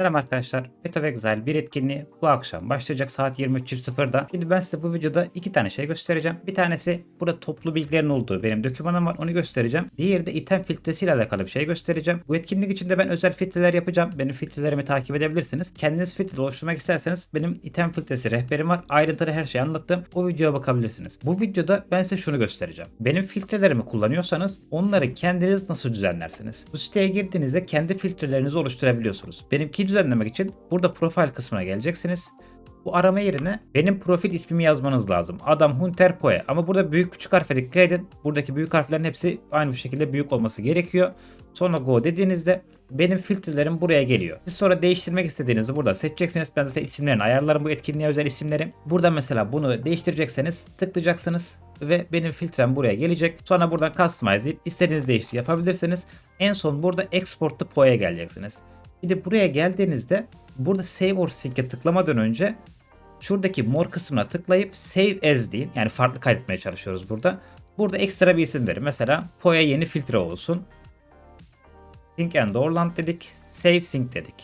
Selam arkadaşlar. Beta ve güzel bir etkinliği bu akşam başlayacak saat 23.00'da. Şimdi ben size bu videoda iki tane şey göstereceğim. Bir tanesi burada toplu bilgilerin olduğu benim dokümanım var onu göstereceğim. Diğeri de item filtresiyle alakalı bir şey göstereceğim. Bu etkinlik içinde ben özel filtreler yapacağım. Benim filtrelerimi takip edebilirsiniz. Kendiniz filtre oluşturmak isterseniz benim item filtresi rehberim var. Ayrıntılı her şeyi anlattım. O videoya bakabilirsiniz. Bu videoda ben size şunu göstereceğim. Benim filtrelerimi kullanıyorsanız onları kendiniz nasıl düzenlersiniz? Bu siteye girdiğinizde kendi filtrelerinizi oluşturabiliyorsunuz. Benimki düzenlemek için burada profil kısmına geleceksiniz. Bu arama yerine benim profil ismimi yazmanız lazım. Adam Hunter Poe. Ama burada büyük küçük harfe dikkat edin. Buradaki büyük harflerin hepsi aynı bir şekilde büyük olması gerekiyor. Sonra go dediğinizde benim filtrelerim buraya geliyor. Siz sonra değiştirmek istediğinizi burada seçeceksiniz. Ben zaten isimlerini ayarlarım bu etkinliğe özel isimlerim. Burada mesela bunu değiştirecekseniz tıklayacaksınız ve benim filtrem buraya gelecek. Sonra buradan customize deyip istediğiniz değişikliği yapabilirsiniz. En son burada export to Poe'ye geleceksiniz. Bir de buraya geldiğinizde burada save or sync'e tıklamadan önce şuradaki mor kısmına tıklayıp save as deyin. Yani farklı kaydetmeye çalışıyoruz burada. Burada ekstra bir isim verin. Mesela Poe yeni filtre olsun. Sync and Orland dedik. Save sync dedik.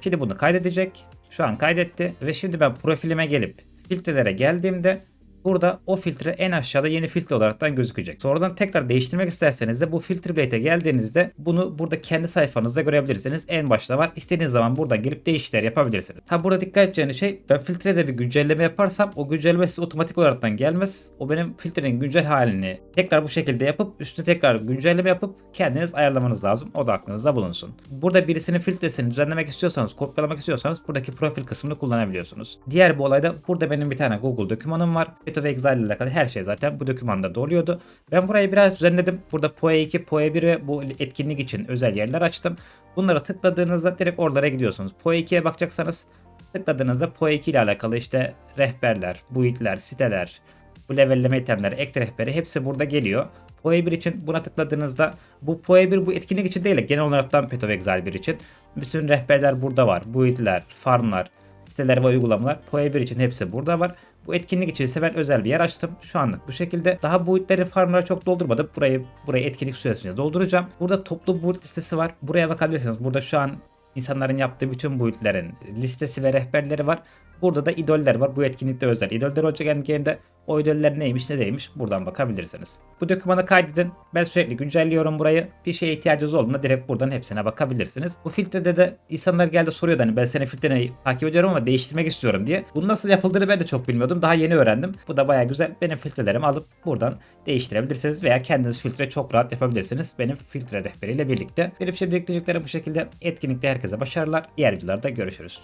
Şimdi bunu kaydedecek. Şu an kaydetti ve şimdi ben profilime gelip filtrelere geldiğimde burada o filtre en aşağıda yeni filtre olaraktan gözükecek. Sonradan tekrar değiştirmek isterseniz de bu filtre blade'e geldiğinizde bunu burada kendi sayfanızda görebilirsiniz. En başta var. İstediğiniz zaman buradan gelip değişiklikler yapabilirsiniz. Ha burada dikkat edeceğiniz şey ben filtrede bir güncelleme yaparsam o güncelleme size otomatik olaraktan gelmez. O benim filtrenin güncel halini tekrar bu şekilde yapıp üstüne tekrar güncelleme yapıp kendiniz ayarlamanız lazım. O da aklınızda bulunsun. Burada birisinin filtresini düzenlemek istiyorsanız, kopyalamak istiyorsanız buradaki profil kısmını kullanabiliyorsunuz. Diğer bir olayda burada benim bir tane Google dokümanım var. Beta ve Exile ile alakalı her şey zaten bu dokümanda doluyordu. Ben burayı biraz düzenledim. Burada POE 2, POE 1 ve bu etkinlik için özel yerler açtım. Bunlara tıkladığınızda direkt oralara gidiyorsunuz. POE 2'ye bakacaksanız tıkladığınızda POE 2 ile alakalı işte rehberler, build'ler, siteler, bu levelleme itemleri, ek rehberi hepsi burada geliyor. PoE 1 için buna tıkladığınızda bu PoE 1 bu etkinlik için değil de genel olarak Path of Exile 1 için bütün rehberler burada var. Build'ler, farmlar, siteler ve uygulamalar PoE 1 için hepsi burada var. Bu etkinlik için ise ben özel bir yer açtım. Şu anlık bu şekilde. Daha build'leri farmları çok doldurmadım. Burayı burayı etkinlik süresince dolduracağım. Burada toplu build listesi var. Buraya bakabilirsiniz. Burada şu an insanların yaptığı bütün build'lerin listesi ve rehberleri var. Burada da idoller var. Bu etkinlikte özel idoller olacak endgame'de. O idoller neymiş ne değilmiş buradan bakabilirsiniz. Bu dokümanı kaydedin. Ben sürekli güncelliyorum burayı. Bir şeye ihtiyacınız olduğunda direkt buradan hepsine bakabilirsiniz. Bu filtrede de insanlar geldi soruyordu hani ben senin filtreni takip ediyorum ama değiştirmek istiyorum diye. Bunun nasıl yapıldığını ben de çok bilmiyordum. Daha yeni öğrendim. Bu da baya güzel. Benim filtrelerimi alıp buradan değiştirebilirsiniz veya kendiniz filtre çok rahat yapabilirsiniz. Benim filtre rehberiyle birlikte. Benim şimdi ekleyeceklerim bu şekilde. Etkinlikte herkese başarılar. Diğer videolarda görüşürüz.